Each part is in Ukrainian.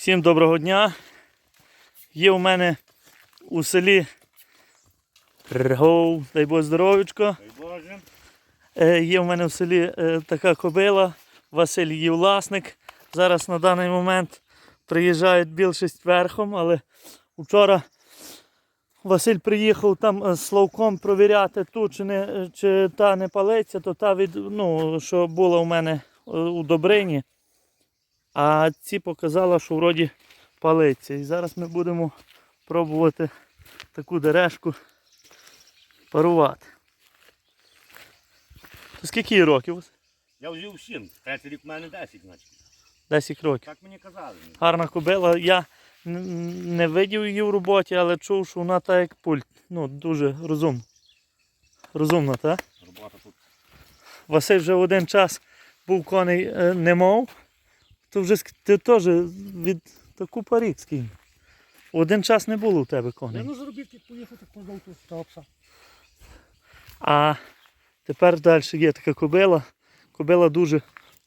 Всім доброго дня. Є у мене у селі Ргов, дай. Боже. Е, Є в мене в селі е, така кобила, Василь її власник. Зараз на даний момент приїжджають більшість верхом, але вчора Василь приїхав там е, з Славком провіряти ту, чи, не, чи та не палиться, то та від, ну, що була у мене у Добрині. А ці показала, що вроді палиться. І зараз ми будемо пробувати таку дерешку парувати. То скільки їй років? Я вже всім. Третій рік в мене 10, значить. 10 років. Так мені казали. Гарна кобила. Я не видів її в роботі, але чув, що вона так як пульт. Ну, дуже розумна. Розумна, так? Робота тут. Василь вже в один час був коней е, не мов. То вже ти теж від таку парік скинь. Один час не було у тебе Я коней. на заробітки поїхав, так продав тут того пса. А тепер далі є така кобила. Кобила дуже,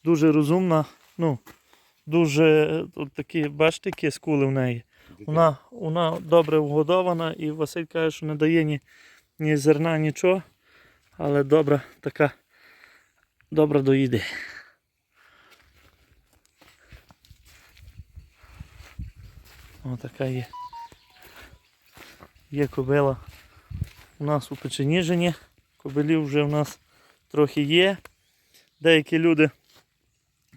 дуже розумна. Ну, дуже от такі, бачите, які скули в неї. Вона, вона добре вгодована і Василь каже, що не дає ні, ні зерна, нічого. Але добра така добра до Ось така є. Є кобила у нас у Печеніжині. Кобилів вже у нас трохи є. Деякі люди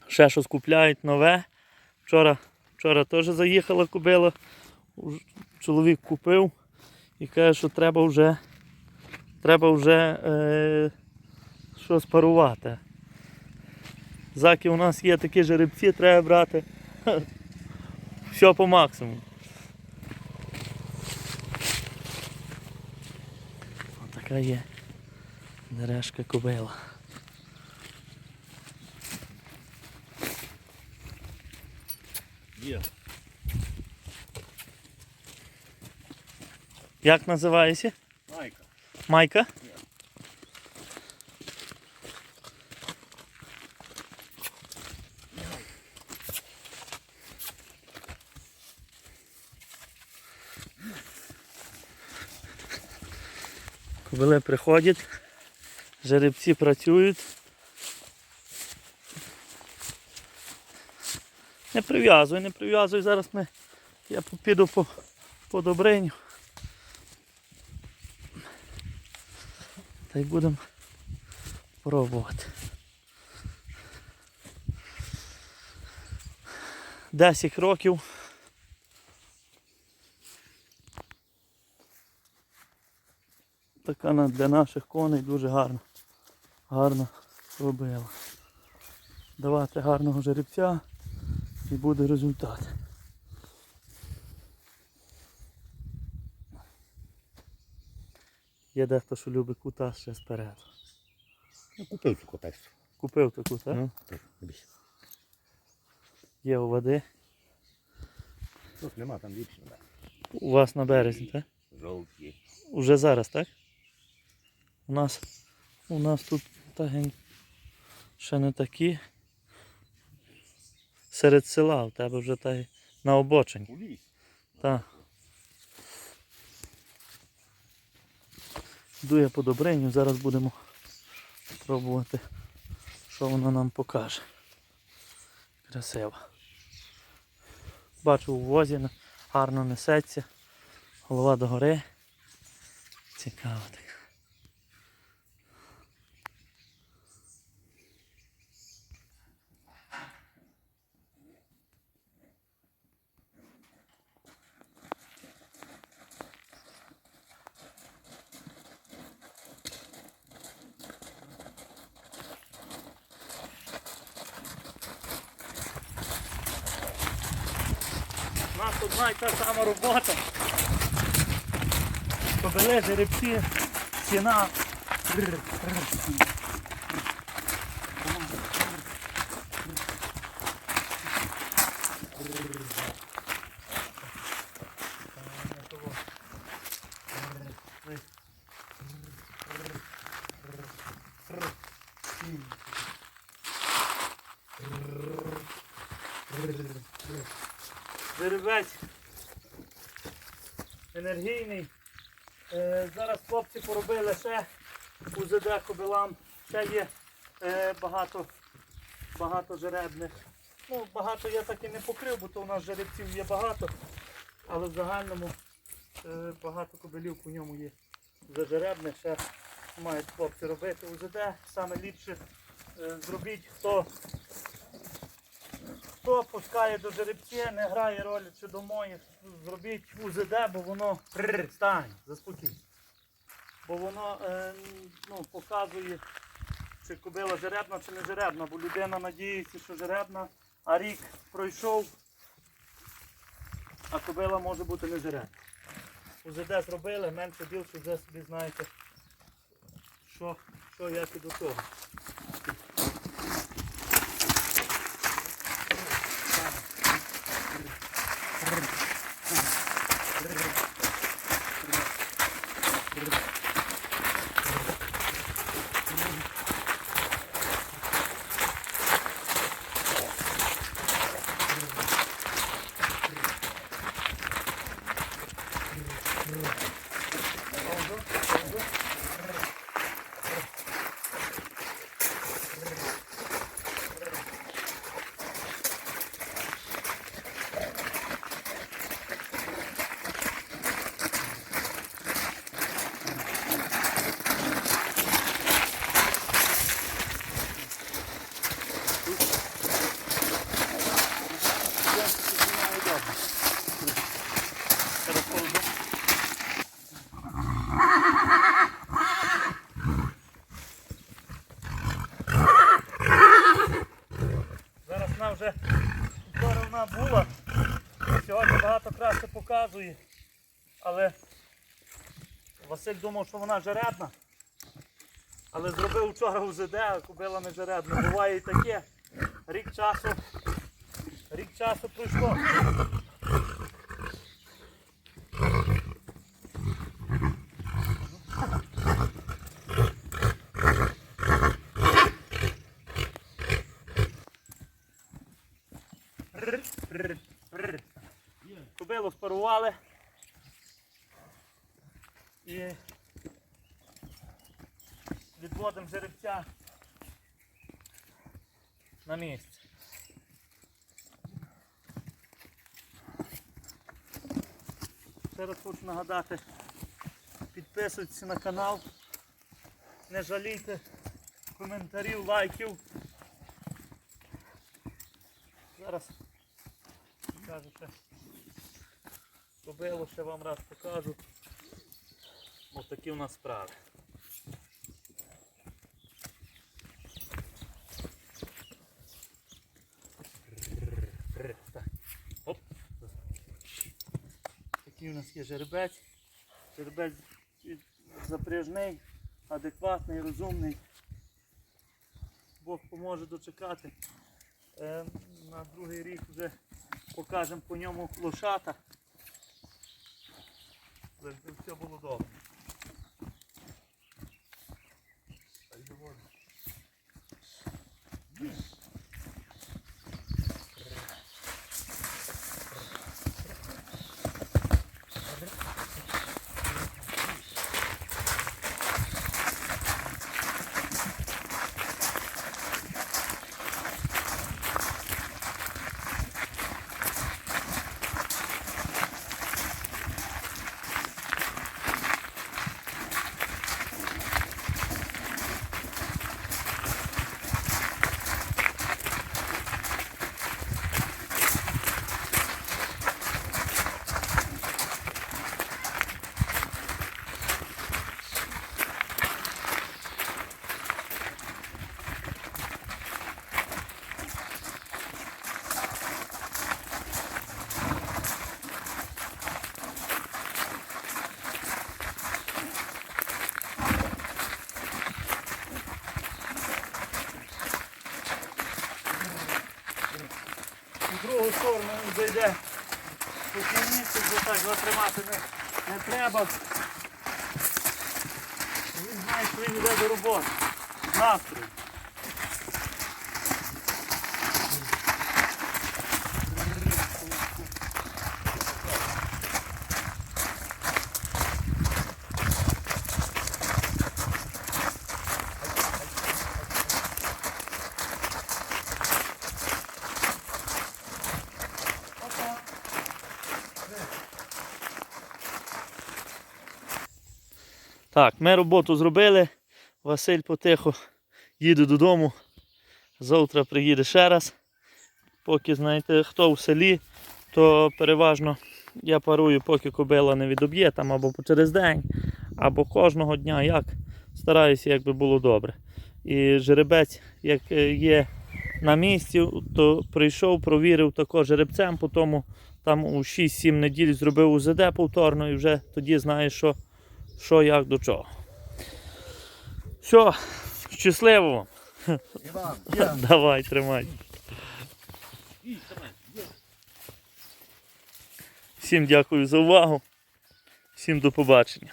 ще щось купляють нове. Вчора, вчора теж заїхала кобила. Чоловік купив і каже, що треба вже, треба вже е, щось парувати. Заки у нас є такі жеребці, треба брати. Все по максимуму. Така є дерешка кобила. Є. Як називається? Майка. Майка? Кобили приходять, жеребці працюють. Не прив'язуй, не прив'язуй, зараз ми, я піду по, по добриню. Та й будемо пробувати. 10 років. Така на- для наших коней дуже гарна. Гарно робила. Давати гарного жеребця і буде результат. Є дехто, що любить кута ще спереду. Я купив цю котельцю. Купив таку, так? Ну, так, не. Є у води. Тут нема, там. Да. У вас на березі, так? Жовті. Уже зараз, так? У нас, у нас тут тагень ще не такі. Серед села, у тебе вже та на обочині. Так. Йду я по добриню, зараз будемо пробувати, що воно нам покаже. Красиво. Бачу у возі гарно несеться, голова догори. Цікаво так. одна і та сама робота. Кобили, жеребці, ціна. Brrrr. Жеребець енергійний. Е, зараз хлопці поробили ще УЗД кобилам. Ще є е, багато, багато жеребних. Ну, багато я так і не покрив, бо то у нас жеребців є багато. Але в загальному е, багато кобилів по ньому є зажеребних. Ще мають хлопці робити УЗД. Саме ліпше зробіть, хто Хто пускає до жеребця, не грає ролі чи до моїх, зробіть УЗД, бо воно стань, заспокійся. Бо воно е, ну, показує, чи кобила жеребна, чи не жеребна, бо людина надіється, що жеребна, а рік пройшов, а кобила може бути не жеребна. УЗД зробили, менше більше вже собі знаєте, що, що як і до того. Oldu. Oldu. Сьогодні багато краще показує. Але Василь думав, що вона жеребна. Але зробив вчора УЗД, а купила не жеребна. Буває і таке. Рік часу. Рік часу пройшло. Рр, рр. Спарували. І відводимо жеребця на місце. Ще раз хочу нагадати, підписуйтесь на канал, не жалійте коментарів, лайків. Зараз покажу ще кобилу, ще вам раз покажу. Ось такі у нас справи. Такий у нас є жеребець. Жеребець запряжний, адекватний, розумний. Бог поможе дочекати. Е, на другий рік вже покажемо по ньому лошата. Все було добре. Так доволі. В другу зайде спокійніше, бо так затримати не, не треба. Він знає, що він йде до роботи. Настрій. Так, ми роботу зробили. Василь потихо їде додому. Завтра приїде ще раз. Поки, знаєте, хто в селі, то переважно я парую, поки кобила не відоб'є там або через день, або кожного дня. Як стараюся, як би було добре. І жеребець, як е, є на місці, то прийшов, провірив також жеребцем, потім там у 6-7 неділь зробив УЗД повторно і вже тоді знаєш, що, що як до чого. Все, щасливо вам. Іван, Давай, тримай. Всім дякую за увагу. Всім до побачення.